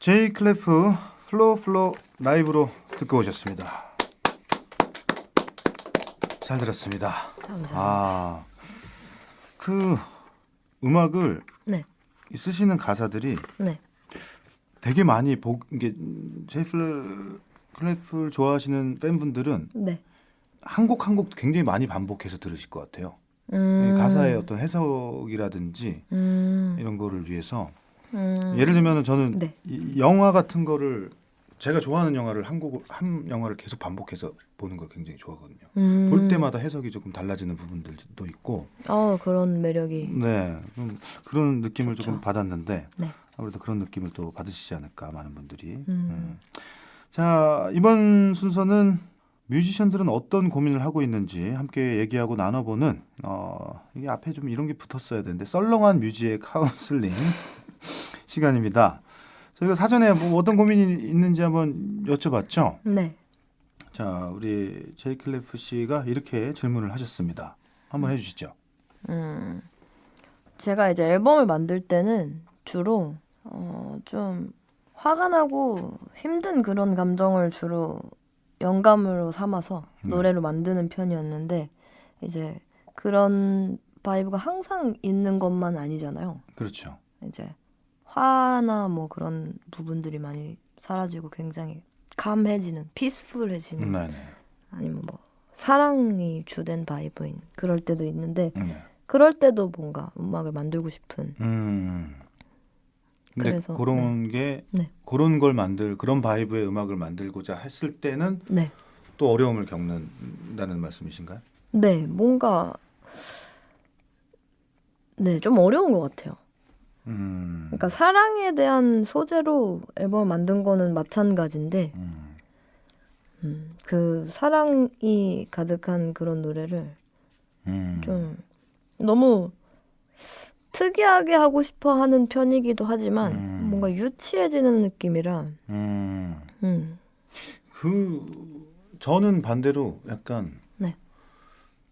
제이 클래프 플로 플로 라이브로 듣고 오셨습니다. 잘 들었습니다. 감사합니다. 아, 그 음악을 네, 쓰시는 가사들이 네, 되게 많이 보 이게 제이 클래- 클래프를 좋아하시는 팬분들은 네. 한곡 한 곡 굉장히 많이 반복해서 들으실 것 같아요. 음, 가사의 어떤 해석이라든지 음, 이런 거를 위해서 음, 예를 들면은 저는 네. 이 영화 같은 거를 제가 좋아하는 영화를 한곡한 영화를 계속 반복해서 보는 걸 굉장히 좋아하거든요. 음, 볼 때마다 해석이 조금 달라지는 부분들도 있고, 어 그런 매력이. 네, 좀 그런 느낌을 좋죠. 조금 받았는데 네. 아무래도 그런 느낌을 또 받으시지 않을까 많은 분들이. 음. 음. 자 이번 순서는 뮤지션들은 어떤 고민을 하고 있는지 함께 얘기하고 나눠보는 어 이게 앞에 좀 이런 게 붙었어야 되는데 썰렁한 뮤지의 카운슬링 시간입니다. 저희가 사전에 뭐 어떤 고민이 있는지 한번 여쭤봤죠. 네. 자 우리 제이클래프 씨가 이렇게 질문을 하셨습니다. 한번 해주시죠. 음, 제가 이제 앨범을 만들 때는 주로 어, 좀 화가 나고 힘든 그런 감정을 주로 영감으로 삼아서 네. 노래로 만드는 편이었는데 이제 그런 바이브가 항상 있는 것만 아니잖아요. 그렇죠. 이제 화나 뭐 그런 부분들이 많이 사라지고 굉장히 감해지는, 피스풀해지는 네네. 아니면 뭐 사랑이 주된 바이브인 그럴 때도 있는데 네. 그럴 때도 뭔가 음악을 만들고 싶은 음. 근데 그래서, 그런 게 네. 그런 걸 만들 그런 바이브의 음악을 만들고자 했을 때는 네. 또 어려움을 겪는다는 말씀이신가요? 네, 뭔가 네, 좀 어려운 것 같아요. 음. 그러니까 사랑에 대한 소재로 앨범을 만든 거는 마찬가지인데 음. 음, 그 사랑이 가득한 그런 노래를 음. 좀 너무 특이하게 하고 싶어 하는 편이기도 하지만 음. 뭔가 유치해지는 느낌이라 음. 음, 그 저는 반대로 약간 네.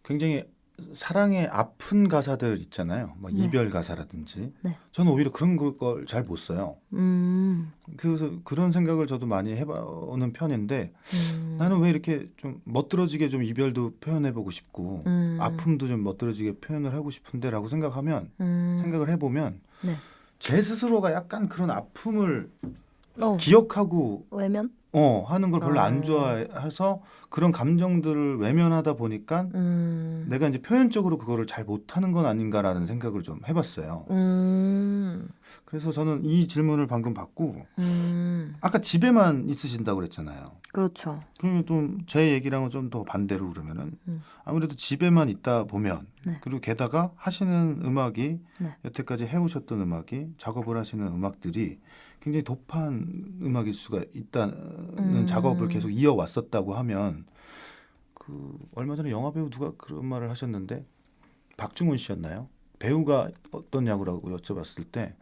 굉장히 사랑의 아픈 가사들 있잖아요. 뭐 네. 이별 가사라든지. 네. 저는 오히려 그런 걸 잘 못 써요. 음, 그래서 그런 생각을 저도 많이 해보는 편인데 음, 나는 왜 이렇게 좀 멋들어지게 좀 이별도 표현해보고 싶고 음, 아픔도 좀 멋들어지게 표현을 하고 싶은데라고 생각하면 음, 생각을 해보면 네. 제 스스로가 약간 그런 아픔을 어, 기억하고 외면? 어 하는 걸 별로 아. 안 좋아해서 그런 감정들을 외면하다 보니까 음, 내가 이제 표현적으로 그거를 잘 못하는 건 아닌가라는 생각을 좀 해봤어요. 음, 그래서 저는 이 질문을 방금 받고 음, 아까 집에만 있으신다고 그랬잖아요. 그렇죠. 그러면 좀 제 얘기랑은 좀 더 반대로 그러면은 음. 아무래도 집에만 있다 보면 네. 그리고 게다가 하시는 음악이 네. 여태까지 해오셨던 음악이 작업을 하시는 음악들이 굉장히 독한 음악일 수가 있다는 음. 작업을 계속 이어왔었다고 하면 그 얼마 전에 영화 배우 누가 그런 말을 하셨는데 박중훈 씨였나요? 배우가 어떠냐고 여쭤봤을 때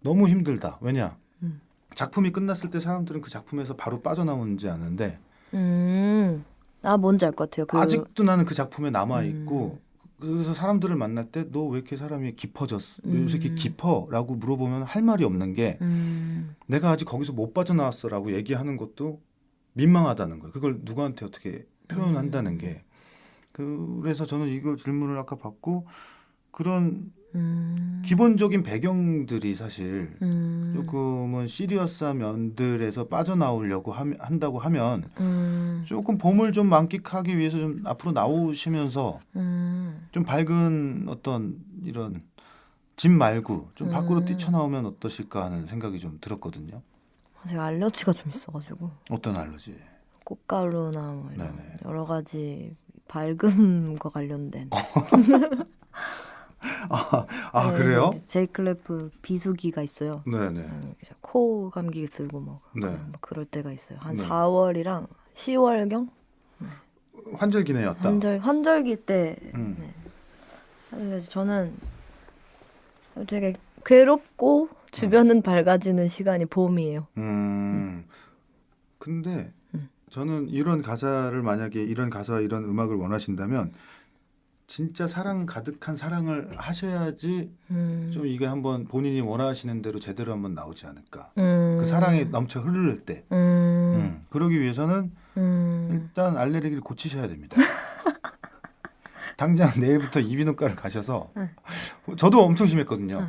너무 힘들다. 왜냐? 음. 작품이 끝났을 때 사람들은 그 작품에서 바로 빠져나오는지 아는데 음, 아 뭔지 알 것 같아요. 그, 아직도 나는 그 작품에 남아 있고 그래서 사람들을 만날 때 너 왜 이렇게 사람이 깊어졌어? 왜 요새 이렇게 음. 깊어?라고 물어보면 할 말이 없는 게 음, 내가 아직 거기서 못 빠져나왔어라고 얘기하는 것도 민망하다는 거예요. 그걸 누구한테 어떻게 표현한다는 게 그래서 저는 이거 질문을 아까 받고 그런 음, 기본적인 배경들이 사실 음, 조금은 시리어스한 면들에서 빠져나오려고 함- 한다고 하면 음, 조금 봄을 좀 만끽하기 위해서 좀 앞으로 나오시면서 음, 좀 밝은 어떤 이런 집 말고 좀 밖으로 음. 뛰쳐나오면 어떠실까 하는 생각이 좀 들었거든요. 제가 알러지가 좀 있어가지고 어떤 알러지? 꽃가루나 뭐 이런 네네. 여러 가지 밝음과 관련된. 아, 아 네, 그래요? 제이클래프 비수기가 있어요. 네네. 음, 이제 코 감기 들고 뭐, 네. 막 그럴 때가 있어요. 한 네. 4월이랑 10월경 환절기네 였다. 환절 환절기 때 음. 네. 그래서 저는 되게 괴롭고 주변은 밝아지는 시간이 봄이에요. 음. 근데 음. 저는 이런 가사를 만약에 이런 가사 이런 음악을 원하신다면 진짜 사랑 가득한 사랑을 하셔야지 음. 좀 이게 한번 본인이 원하시는 대로 제대로 한번 나오지 않을까. 음. 그 사랑이 넘쳐 흐를 때. 음. 음. 그러기 위해서는 음. 일단 알레르기를 고치셔야 됩니다. 당장 내일부터 이비인후과를 가셔서 네. 저도 엄청 심했거든요. 네.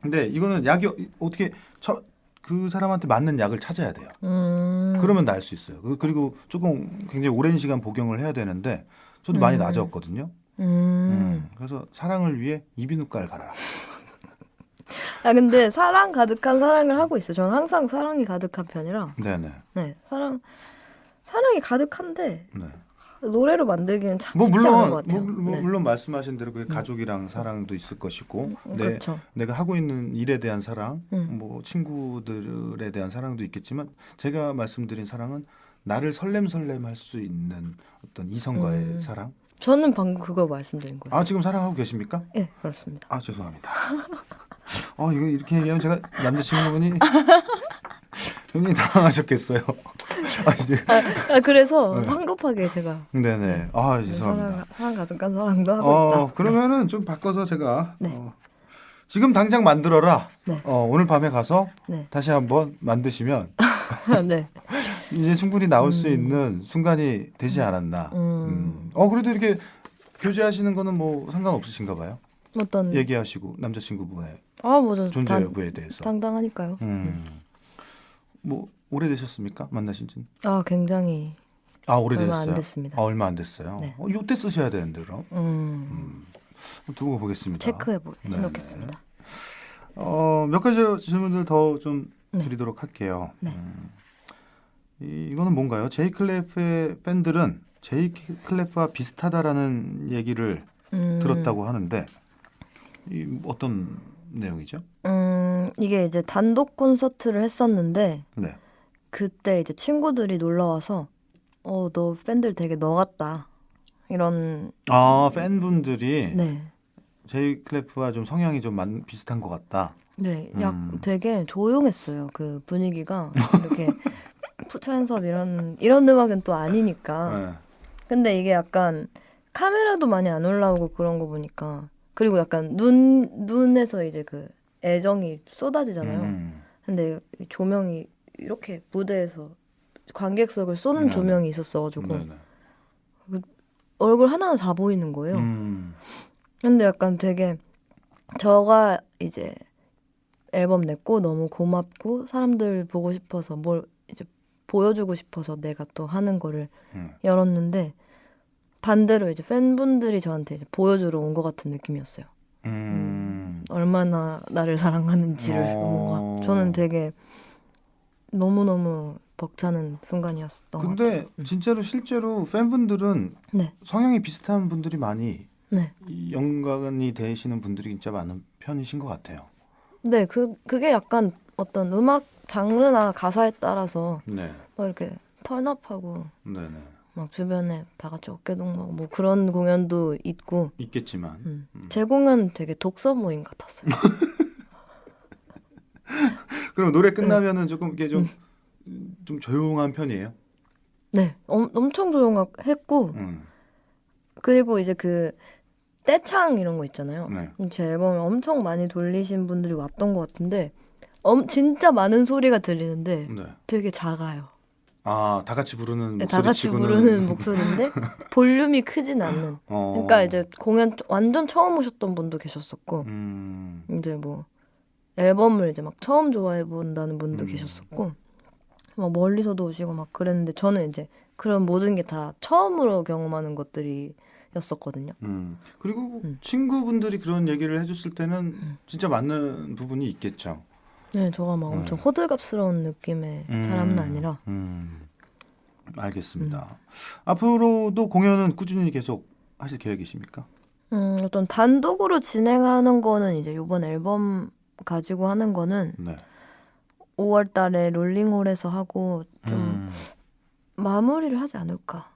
근데 이거는 약이 어- 어떻게 처, 그 사람한테 맞는 약을 찾아야 돼요. 음. 그러면 나을 수 있어요. 그- 그리고 조금 굉장히 오랜 시간 복용을 해야 되는데 저도 많이 음. 나아졌거든요. 음. 음. 그래서 사랑을 위해 이비인후과를 가라. 아 근데 사랑 가득한 사랑을 하고 있어요. 저는 항상 사랑이 가득한 편이라. 네네. 네, 사랑 사랑이 가득한데 네. 노래로 만들기는 참 뭐 쉽지 않은 물론 것 같아요. 뭐, 뭐, 네. 물론 말씀하신 대로 그 가족이랑 사랑도 있을 것이고 내, 그렇죠. 내가 하고 있는 일에 대한 사랑, 음. 뭐 친구들에 대한 사랑도 있겠지만 제가 말씀드린 사랑은 나를 설렘설렘 할 수 있는 어떤 이성과의 음. 사랑. 저는 방금 그거 말씀드린 거예요. 아 지금 사랑하고 계십니까? 예, 그렇습니다. 아 죄송합니다. 아 이거 이렇게 얘기하면 제가 남자친구분이 굉장히 당황하셨겠어요. 아 이제 아, 그래서 황급하게 제가 네네. 아 죄송합니다. 사랑, 사랑 가득한 사랑도 하고 어 있다. 그러면은 좀 바꿔서 제가 네. 어, 지금 당장 만들어라. 네. 어, 오늘 밤에 가서 네, 다시 한번 만드시면 네. 이제 충분히 나올 수 있는 순간이 되지 않았나. 음. 음. 어 그래도 이렇게 교제하시는 거는 뭐 상관없으신가 봐요. 어떤 얘기하시고 남자친구분의 아 뭐죠 존재 여부에 대해서. 당당하니까요. 음. 뭐 오래되셨습니까? 만나신 지? 아 굉장히 아 오래되셨어요. 얼마 안 됐습니다. 아 얼마 안 됐어요. 네. 어, 요때 쓰셔야 되는데 그럼. 음, 두고 보겠습니다. 체크해 보 네네. 해놓겠습니다. 어, 몇 가지 질문들 더 좀 네. 드리도록 할게요. 네. 음, 이, 이거는 뭔가요? 제이 클래프의 팬들은 제이 클래프와 비슷하다라는 얘기를 음, 들었다고 하는데 이 어떤 내용이죠? 음, 이게 이제 단독 콘서트를 했었는데 네. 그때 이제 친구들이 놀러 와서 어 너 팬들 되게 너 같다 이런 아 팬분들이 네. 제이 클래프와 좀 성향이 좀 만, 비슷한 것 같다. 네, 약 음. 되게 조용했어요. 그 분위기가 이렇게 푸처연섭 이런 이런 음악은 또 아니니까. 네. 근데 이게 약간 카메라도 많이 안 올라오고 그런 거 보니까 그리고 약간 눈 눈에서 이제 그 애정이 쏟아지잖아요. 음. 근데 이 조명이 이렇게 무대에서 관객석을 쏘는 네. 조명이 있었어가지고 네네. 얼굴 하나 다 보이는 거예요. 음. 근데 약간 되게 저가 이제 앨범 냈고 너무 고맙고 사람들 보고 싶어서 뭘 이제 보여주고 싶어서 내가 또 하는 거를 음. 열었는데 반대로 이제 팬분들이 저한테 이제 보여주러 온 것 같은 느낌이었어요. 음. 얼마나 나를 사랑하는지를 어. 뭔가 저는 되게 너무 너무 벅차는 순간이었던 것 같아요. 근데 진짜로 실제로 팬분들은 네, 성향이 비슷한 분들이 많이 네, 이 연관이 되시는 분들이 진짜 많은 편이신 것 같아요. 네, 그 그게 약간 어떤 음악 장르나 가사에 따라서 네, 뭐 이렇게 턴업하고 네네 막 주변에 다 같이 어깨 동무하고 뭐 그런 공연도 있고 있겠지만 음. 제 공연 되게 독서 모임 같았어요. 그럼 노래 끝나면은 조금 이렇게 좀 좀 조용한 편이에요. 네, 엄, 엄청 조용했고 음, 그리고 이제 그 떼창 이런 거 있잖아요. 네. 제 앨범을 엄청 많이 돌리신 분들이 왔던 것 같은데 엄 진짜 많은 소리가 들리는데 네. 되게 작아요. 아, 다 같이 부르는 네, 목소리 다 같이 치고는 부르는 목소리인데 볼륨이 크진 않는. 어, 그러니까 이제 공연 완전 처음 오셨던 분도 계셨었고 음, 이제 뭐 앨범을 이제 막 처음 좋아해 본다는 분도 음. 계셨었고 막 멀리서도 오시고 막 그랬는데 저는 이제 그런 모든 게 다 처음으로 경험하는 것들이었었거든요. 음. 그리고 음. 친구분들이 그런 얘기를 해줬을 때는 진짜 맞는 부분이 있겠죠. 네, 저가 막 엄청 호들갑스러운 느낌의 음. 사람은 아니라 음, 알겠습니다. 앞으로도 공연은 꾸준히 계속 하실 계획이십니까? 음, 어떤 단독으로 진행하는 거는 이제 이번 앨범 가지고 하는 거는 네. 5월 달에 롤링홀에서 하고 좀 음, 마무리를 하지 않을까.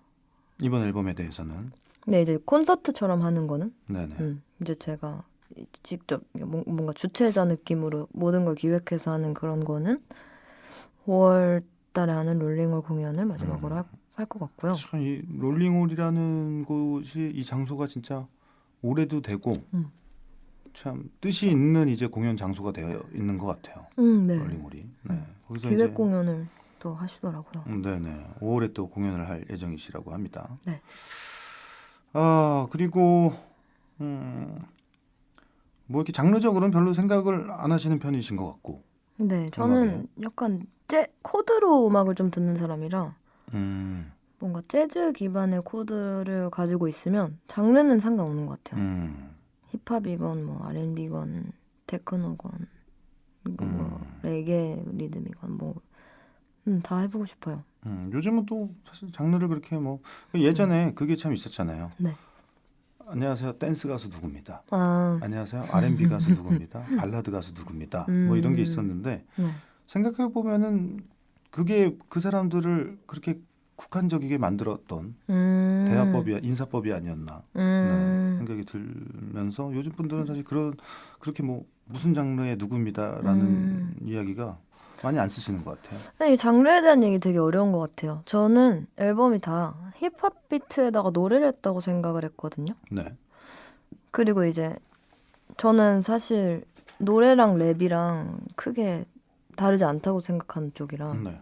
이번 앨범에 대해서는 근데 이제 콘서트처럼 하는 거는 네네. 음, 이제 제가 직접 뭔- 뭔가 주최자 느낌으로 모든 걸 기획해서 하는 그런 거는 5월 달에 하는 롤링홀 공연을 마지막으로 음. 할것 같고요. 참 이 롤링홀이라는 곳이 이 장소가 진짜 올해도 되고 음. 참 뜻이 있는 이제 공연 장소가 되어 있는 것 같아요. 음, 네. 롤링홀이. 네. 거기서 기획 공연을 또 하시더라고요. 음, 네네. 5월에 또 공연을 할 예정이시라고 합니다. 네. 아 그리고 음, 뭐 이렇게 장르적으로는 별로 생각을 안 하시는 편이신 것 같고. 네, 저는 음악에. 약간 재 코드로 음악을 좀 듣는 사람이라 음, 뭔가 재즈 기반의 코드를 가지고 있으면 장르는 상관없는 것 같아요. 음, 힙합이건 뭐 R&B건 테크노건 뭐 레게 리듬이건 뭐 음, 다 해보고 싶어요. 음. 요즘은 또 사실 장르를 그렇게 뭐 예전에 그게 참 있었잖아요. 네. 안녕하세요 댄스 가수 누구입니다. 아, 안녕하세요 R&B 가수 누구입니다. 발라드 가수 누구입니다. 뭐 이런 게 음. 있었는데 네. 생각해 보면은 그게 그 사람들을 그렇게 국한적이게 만들었던 음, 대화법이 인사법이 아니었나 네, 음, 생각이 들면서 요즘 분들은 사실 그런 그렇게 뭐 무슨 장르의 누구입니다라는 음. 이야기가 많이 안 쓰시는 것 같아요. 네, 이 장르에 대한 얘기 되게 어려운 것 같아요. 저는 앨범이 다 힙합 비트에다가 노래를 했다고 생각을 했거든요. 네. 그리고 이제 저는 사실 노래랑 랩이랑 크게 다르지 않다고 생각하는 쪽이라 네.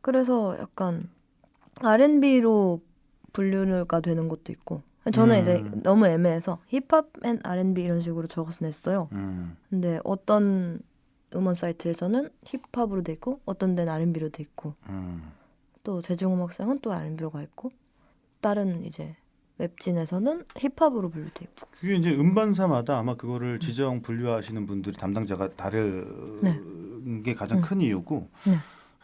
그래서 약간 R&B로 분류가 되는 것도 있고 저는 음. 이제 너무 애매해서 힙합 앤 R&B 이런 식으로 적어서 냈어요. 음. 근데 어떤 음원 사이트에서는 힙합으로 돼 있고 어떤 데는 R&B로 돼 있고 음. 또 대중음악상은 또 R&B로 가 있고 다른 이제 웹진에서는 힙합으로 분류돼 있고 그게 이제 음반사마다 아마 그거를 지정 분류하시는 분들이 담당자가 다른 네. 게 가장 음. 큰 이유고 네.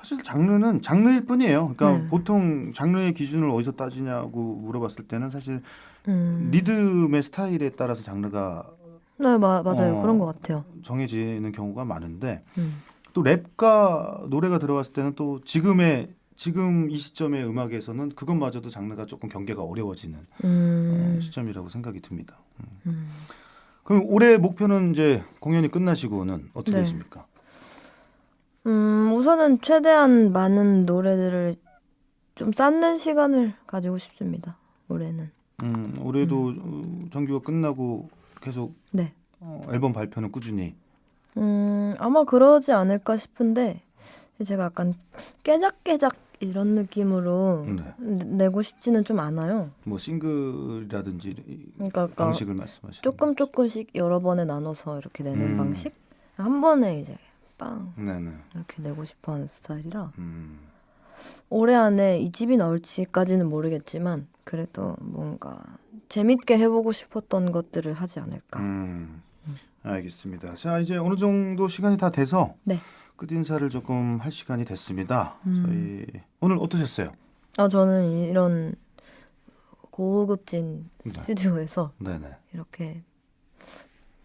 사실 장르는 장르일 뿐이에요. 그러니까 네. 보통 장르의 기준을 어디서 따지냐고 물어봤을 때는 사실 음. 리듬의 스타일에 따라서 장르가 네 마, 맞아요 어. 그런 것 같아요 정해지는 경우가 많은데 음. 또 랩과 노래가 들어갔을 때는 또 지금의 지금 이 시점의 음악에서는 그것마저도 장르가 조금 경계가 어려워지는 음. 어, 시점이라고 생각이 듭니다. 음. 음. 그럼 올해 목표는 이제 공연이 끝나시고는 어떻게 네. 되십니까? 음, 우선은 최대한 많은 노래들을 좀 쌓는 시간을 가지고 싶습니다. 올해는. 음, 올해도 어, 정규가 끝나고 계속 네. 어, 앨범 발표는 꾸준히. 음, 아마 그러지 않을까 싶은데 제가 약간 깨작깨작 이런 느낌으로 네. 내- 내고 싶지는 좀 않아요. 뭐 싱글이라든지 이 그러니까, 그러니까 방식을 말씀하시는 조금 조금씩 여러 번에 나눠서 이렇게 내는 음. 방식? 한 번에 이제 빵? 네네. 이렇게 내고 싶어하는 스타일이라 음, 올해 안에 이 집이 나올지까지는 모르겠지만 그래도 뭔가 재밌게 해보고 싶었던 것들을 하지 않을까. 음, 알겠습니다. 자 이제 어느 정도 시간이 다 돼서 네. 끝 인사를 조금 할 시간이 됐습니다. 음. 저희 오늘 어떠셨어요? 아 저는 이런 고급진 네. 스튜디오에서 네네. 이렇게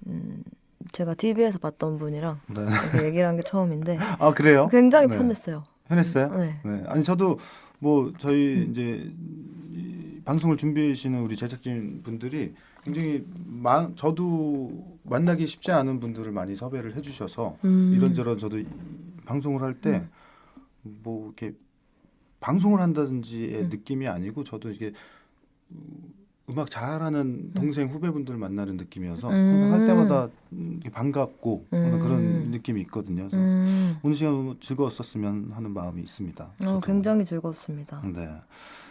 음 제가 TV에서 봤던 분이랑 네. 이렇게 얘기를 한 게 처음인데 아 그래요? 굉장히 네. 편했어요. 편했어요? 네. 네. 아니 저도 뭐 저희 음. 이제 이 방송을 준비하시는 우리 제작진 분들이 굉장히 마, 저도 만나기 쉽지 않은 분들을 많이 섭외를 해주셔서 음. 이런저런 저도 이- 방송을 할 때 뭐 이렇게 방송을 한다든지의 음. 느낌이 아니고 저도 이게 음, 음악 잘하는 동생 후배분들 만나는 느낌이어서 항상 할 음. 때마다 음, 이렇게 반갑고 항상 그런 음. 느낌이 있거든요. 그래서 음. 오늘 시간 너무 즐거웠었으면 하는 마음이 있습니다. 어, 저도. 굉장히 즐거웠습니다. 네.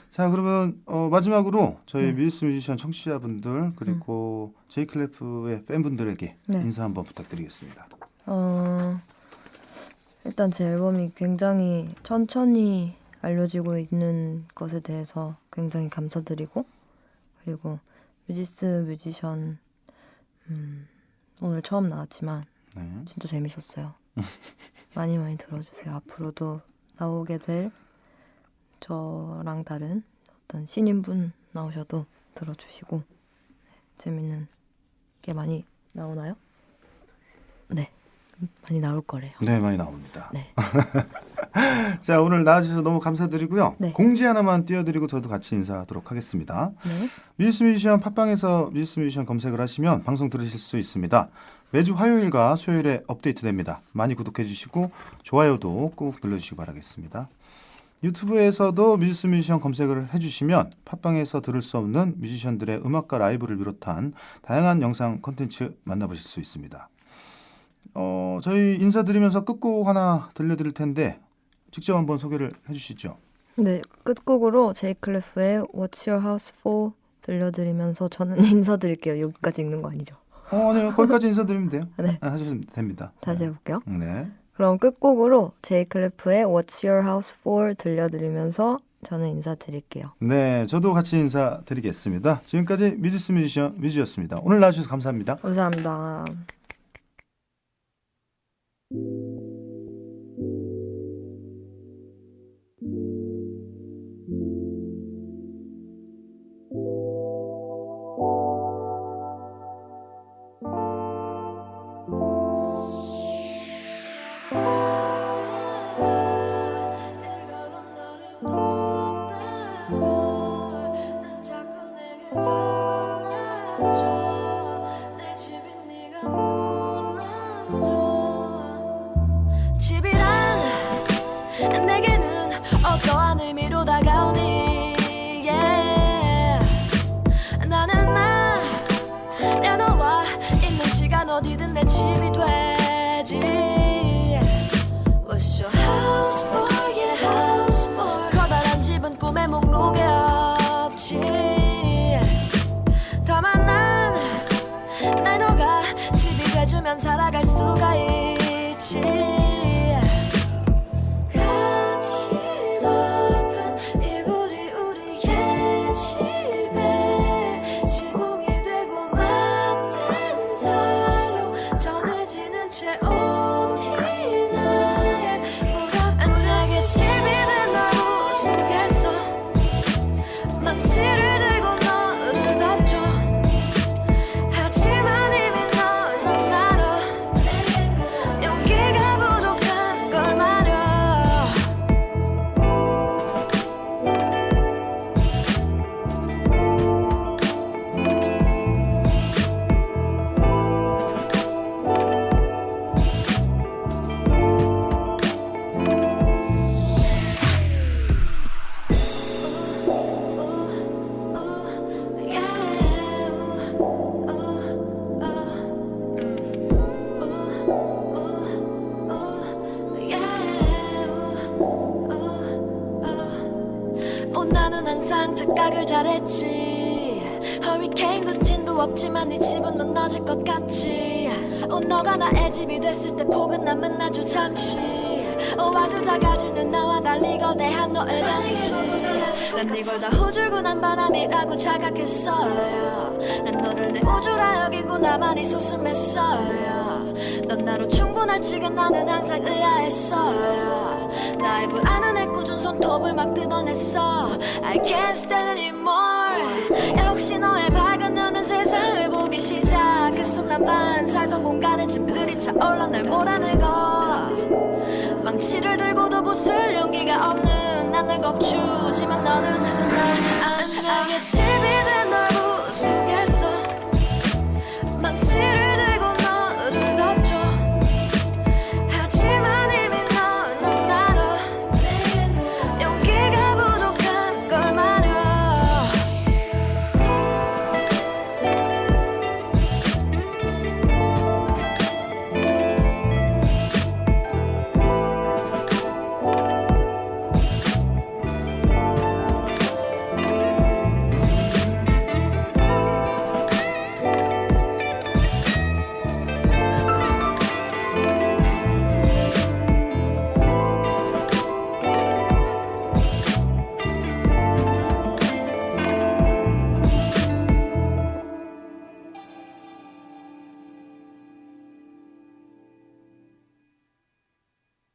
자 그러면 어, 마지막으로 저희 네. 미스 뮤지션 청취자분들 그리고 제이클래프의 팬분들에게 네. 인사 한번 부탁드리겠습니다. 어, 일단 제 앨범이 굉장히 천천히 알려지고 있는 것에 대해서 굉장히 감사드리고 그리고 뮤지스 뮤지션 음, 오늘 처음 나왔지만 네. 진짜 재밌었어요. 많이 많이 들어주세요. 앞으로도 나오게 될 저랑 다른 어떤 신인분 나오셔도 들어주시고 네, 재밌는 게 많이 나오나요? 네, 많이 나올 거래요. 네 많이 나옵니다. 네. 자 오늘 나와주셔서 너무 감사드리고요. 네. 공지 하나만 띄워드리고 저도 같이 인사하도록 하겠습니다. 네. 미스 뮤지션 팟빵에서 미스 뮤지션 검색을 하시면 방송 들으실 수 있습니다. 매주 화요일과 수요일에 업데이트됩니다. 많이 구독해 주시고 좋아요도 꼭 눌러주시기 바라겠습니다. 유튜브에서도 뮤지스 뮤지션 검색을 해주시면 팟빵에서 들을 수 없는 뮤지션들의 음악과 라이브를 비롯한 다양한 영상 콘텐츠 만나보실 수 있습니다. 어, 저희 인사드리면서 끝곡 하나 들려드릴 텐데 직접 한번 소개를 해주시죠. 네, 끝곡으로 제이클래프의 What's Your House For 들려드리면서 저는 인사드릴게요. 여기까지 읽는 거 아니죠? 어, 네, 거기까지 인사드리면 돼요. 네. 아, 하시면 됩니다. 다시 해볼게요. 네. 그럼 끝곡으로 제이클래프의 What's Your House For 들려드리면서 저는 인사드릴게요. 네, 저도 같이 인사드리겠습니다. 지금까지 뮤지스 뮤지션 뮤지였습니다. 오늘 나와주셔서 감사합니다. 감사합니다. 이 What's your house for? Yeah, house for. 커다란 집은 꿈의 목록에 없지. 다만 난, 날 너가 집이 돼주면 살아갈 수가 있지. 항상 착각을 잘했지. 허리케인 도 진도 없지만 네 집은 무너질 것 같지. 어, 너가 나의 집이 됐을 때 포근함은 아주 잠시. 어, 아주 작아지는 나와 달리 거대한 너의 덩치. 난 이걸 다 후줄근한 바람이라고 착각했어요. 난 너를 내 우주라 여기고 나만 있었음했어요. 넌 나로 충분할지가 나는 항상 의아했어요 나의 불안한 애꿎은 손톱을 막 뜯어냈어. I can't stand anymore. 역시 너의 밝은 눈은 세상을 보기 시작했어 나만 살던 공간엔 짐들이 차올라 날 몰아내고. 망치를 들고도 부술 용기가 없는 난널 겁주지만 너는 날 내게 집이 된널 부수겠어. 망치를